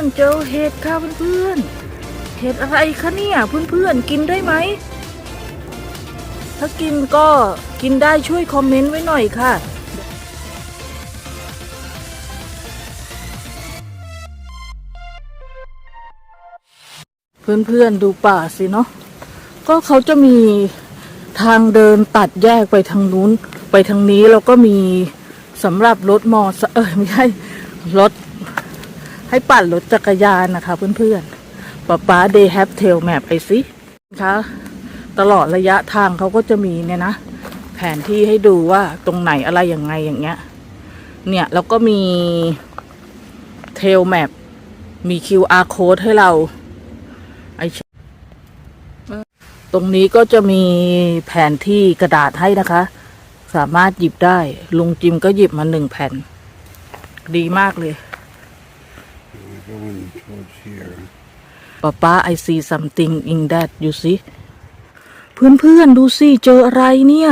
อนๆเจอเห็ดค่ะเพื่อนๆเห็ดอะไรคะเนี่ยเพื่อนๆกินได้ไหม ถ้ากินก็กินได้ช่วยคอมเมนต์ไว้หน่อยค่ะเพื่อนๆดูป่าสิเนาะก็เขาจะมีทางเดินตัดแยกไปทางนู้น ไปทางนี้แล้วก็มีสำหรับรถมอเตอร์เออไม่ใช่รถ ให้ปั่นรถจักรยานนะคะเพื่อนๆป๊าป๊า they have tail map ไอซิคะตลอดระยะทางเขาก็จะมีเนี่ยนะ แผนที่ให้ดูว่าตรงไหนอะไรยังไงอย่างเงี้ย เนี่ยแล้วก็มี tail map มี QR code ให้เราไอตรงนี้ก็จะมีแผนที่กระดาษให้นะคะ สามารถหยิบได้ ลุงจิมก็หยิบมาหนึ่งแผ่น ดีมากเลย We're going towards here. ป้าป้า I see something in that you see เพื่อนเพื่อนๆดูสิเจออะไรเนี่ย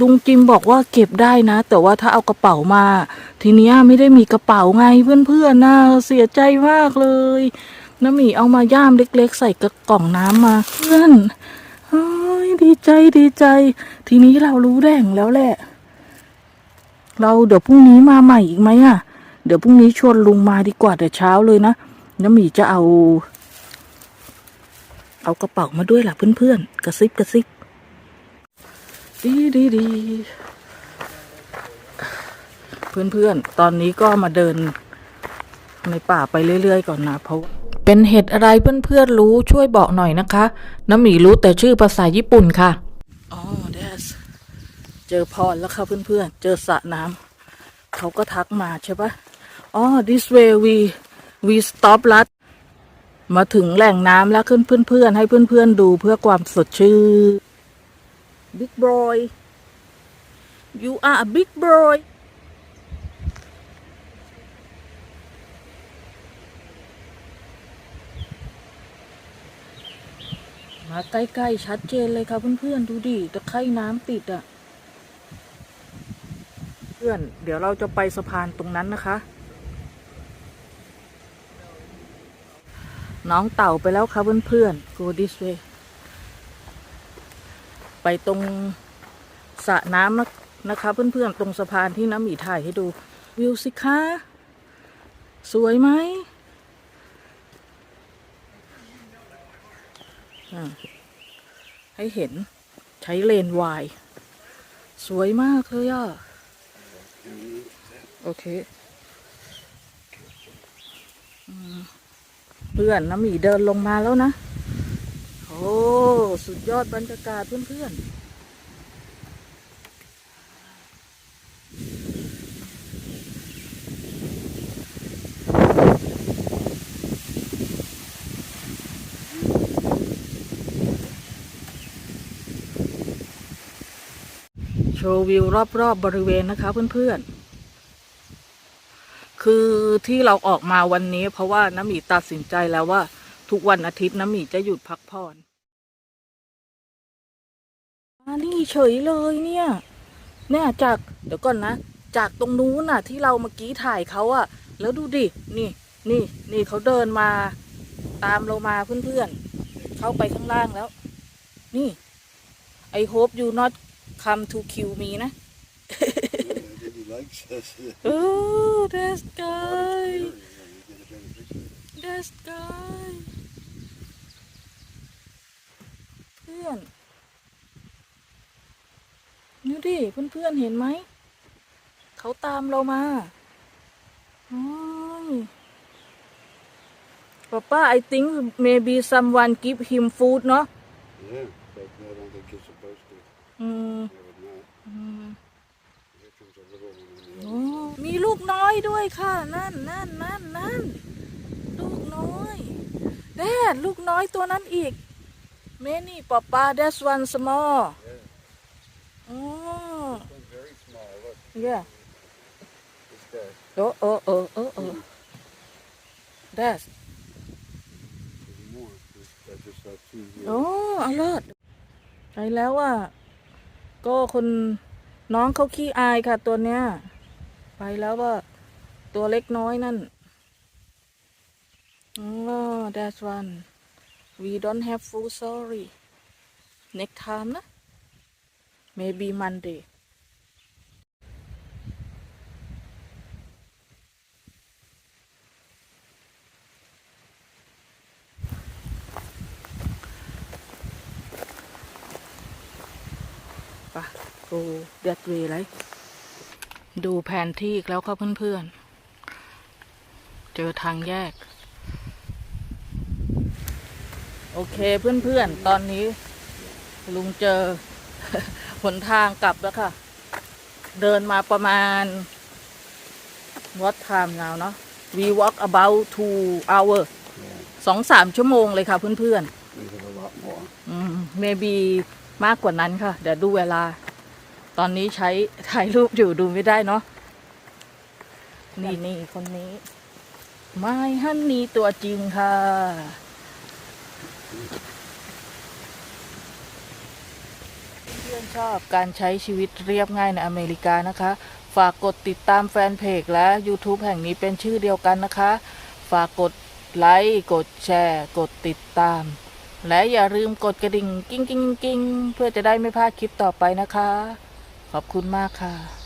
ลุงจิมบอกว่าเก็บได้นะ แต่ว่าถ้าเอากระเป๋ามา ทีเนี้ยไม่ได้มีกระเป๋าไงเพื่อนเพื่อนๆนะเสียใจมากเลยน้าหมีเอามาย่ามเล็ก ๆ ใส่กระกล่องน้ำมาเพื่อนเฮ้ยดีใจดีใจ ทีนี้เรารู้แด่งแล้วแหละ เราเดี๋ยวพรุ่งนี้มาใหม่อีกไหมอะ เดี๋ยวพรุ่งนี้ชวนลุงมาดีกว่าแต่เช้าเลยนะน้าหมีจะเอา เอากระเป๋ามาด้วยล่ะเพื่อนๆ กระซิบกระซิบดีดีดีเพื่อนๆ ตอนนี้ก็มาเดินในป่าไปเรื่อยๆ ก่อนนะเพราะเป็นเห็ดอะไรเพื่อนๆ รู้ช่วยบอกหน่อยนะคะ น้ำหมีรู้แต่ชื่อภาษาญี่ปุ่นค่ะอ๋อ that's เจอพรแล้วค่ะเพื่อนๆ เจอสระน้ำเขาก็ทักมาใช่ปะ อ๋อ this way we we stop ลัดมาถึงแหล่งน้ำแล้วขึ้นเพื่อนๆให้เพื่อนๆดูเพื่อความสดชื่น Big boy you are a big boy มาใกล้ๆชัดเจนเลยค่ะเพื่อนๆ ดูดิตะไคร่น้ำติดอะ่ะ เพื่อน เดี๋ยวเราจะไปสะพานตรงนั้นนะคะ น้องเต่าไปแล้วค่ะเพื่อนๆ go this way ไปตรงสระน้ำนะนะคะเพื่อนๆ ตรงสะพานที่น้ำหมีถ่ายให้ดู วิวสิคะสวยไหมอ่าให้เห็นใช้เลนวาย สวยมากเลยอะ โอเค อืม เพื่อนน้ำหมีเดินลงมาแล้วนะ โอ้สุดยอดบรรยากาศเพื่อนๆโชว์วิวรอบๆบบริเวณนะคะเพื่อนๆ คือที่เราออกมาวันนี้ เพราะว่าน้ำหมีตัดสินใจแล้วว่า ทุกวันอาทิตย์น้ำหมีจะหยุดพักผ่อนมานี่เฉยเลยเนี่ย เนี่ยจากเดี๋ยวก่อนนะ จากตรงนู้นน่ะ ที่เราเมื่อกี้ถ่ายเขาอะแล้วดูดิ นี่ นี่ นี่เขาเดินมา ตามเรามาเพื่อนๆ เข้าไปข้างล่างแล้ว นี่ I hope you not come to kill me นะ He likes us. Oh that's guy You get a better picture. that's guy เพื่อนดูดิเพื่อนๆเห็นไหม เขาตามเรามาโอ้ยป้าป้า I think maybe someone give him food เนาะ Yeah, but I don't think you're supposed to. อืม I would not. อืม Here comes a little one on the โอ้ other. มีลูกน้อยด้วยค่ะ นั่นนั่นนั่นนั่นลูกน้อยแดดลูกน้อยตัวนั้นอีกเมนี่ป้าป้า that's one small อ๋อ One's very small. Look, yeah this guy. โอ้โอ้โอ้โอ้โอ้ that's There's more. This- I just saw two here. โอ้อรอดไปแล้วอะก็คน น้องเขาขี้อายค่ะตัวเนี้ย ไปแล้วว่า ตัวเล็กน้อยนั่นอ๋อ that's one we don't have food sorry next time นะ maybe Monday ปะกูเดือดรีไรดูแผนที่อีกแล้วครับเพื่อนๆ เจอทางแยก โอเคเพื่อนๆ ตอนนี้ ลุงเจอหนทางกลับแล้วค่ะ เดินมาประมาณ what time now เนาะ we walk about two hour Yeah, สองสามชั่วโมงเลยค่ะเพื่อนๆ even a lot more. อืม maybe มากกว่านั้นค่ะ เดี๋ยวดูเวลา ตอนนี้ใช้ถ่ายรูปอยู่ดูไม่ได้เนาะนี่นี่คนนี้ไม่ฮันนี่ตัวจริงค่ะ เพื่อนชอบการใช้ชีวิตเรียบง่ายในอเมริกานะคะ ฝากกดติดตามแฟนเพจและ YouTube แห่งนี้เป็นชื่อเดียวกันนะคะ ฝากกดไลค์กดแชร์ กดติดตาม และอย่าลืมกดกระดิ่งกิ้งกิ้งกิ้งเพื่อจะได้ไม่พลาดคลิปต่อไปนะคะ ขอบคุณมากค่ะ